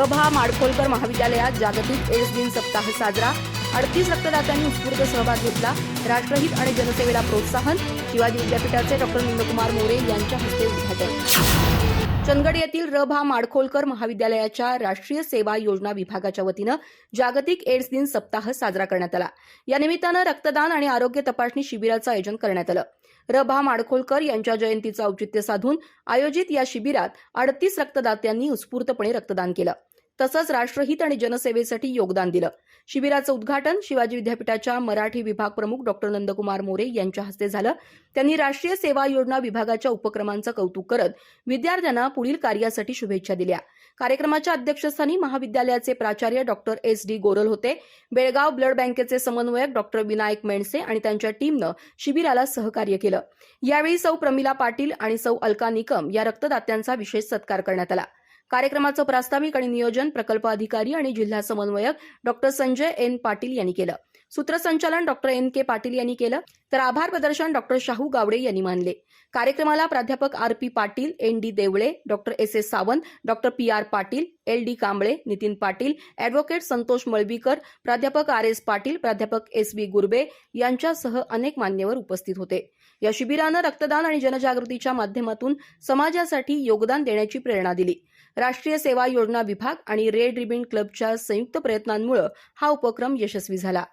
प्रभा माडखोलकर महाविद्यालयात जागतिक एड्स दिन सप्ताह साजरा. अडतीस रक्तदात्यांनी उत्स्फूर्त सहभाग घेतला. राष्ट्रहित आणि जनसेवेला प्रोत्साहन. शिवाजी विद्यापीठाचे डॉक्टर नंदकुमार मोरे यांच्या हस्ते उद्घाटन. चंदगड येथील र भा माडखोलकर महाविद्यालयाच्या राष्ट्रीय सेवा योजना विभागाच्या वतीनं जागतिक एड्स दिन सप्ताह साजरा करण्यात आला. या निमित्तानं रक्तदान आणि आरोग्य तपासणी शिबिराचं आयोजन करण्यात आलं. रभा माडखोलकर यांच्या जयंतीचं औचित्य साधून आयोजित या शिबिरात अडतीस रक्तदात्यांनी उत्स्फूर्तपणे रक्तदान केलं. तसंच राष्ट्रहित आणि जनसेवेसाठी योगदान दिलं. शिबिराचं उद्घाटन शिवाजी विद्यापीठाच्या मराठी विभाग प्रमुख डॉक्टर नंदकुमार मोरे यांच्या हस्ते झालं. त्यांनी राष्ट्रीय सेवा योजना विभागाच्या उपक्रमांचं कौतुक करत विद्यार्थ्यांना पुढील कार्यासाठी शुभेच्छा दिल्या. कार्यक्रमाच्या अध्यक्षस्थानी महाविद्यालयाचे प्राचार्य डॉक्टर एस डी गोरल होते. बेळगाव ब्लड बँकेचे समन्वयक डॉक्टर विनायक मेणसे आणि त्यांच्या टीमनं शिबिराला सहकार्य केलं. यावेळी सौ प्रमिला पाटील आणि सौ अलका निकम या रक्तदात्यांचा विशेष सत्कार करण्यात आला. कार्यक्रमाचं प्रास्ताविक आणि नियोजन प्रकल्प अधिकारी आणि जिल्हा समन्वयक डॉक्टर संजय एन पाटील यांनी केलं. सूत्रसंचालन डॉक्टर एन के पाटील यांनी केलं. तर आभार प्रदर्शन डॉक्टर शाहू गावडे यांनी मानले. कार्यक्रमाला प्राध्यापक R P Patil N D Devale doctor S S Sawant doctor P R Patil L D Kamble Nitin Patil advocate Santosh Malbikar प्राध्यापक आर एस पाटील प्राध्यापक एस बी गुरबे यांच्यासह अनेक मान्यवर उपस्थित होते. या शिबिरानं रक्तदान आणि जनजागृतीच्या माध्यमातून समाजासाठी योगदान देण्याची प्रेरणा दिली. राष्ट्रीय सेवा योजना विभाग आणि रेड रिबिन क्लबच्या संयुक्त प्रयत्नांमुळे हा उपक्रम यशस्वी झाला.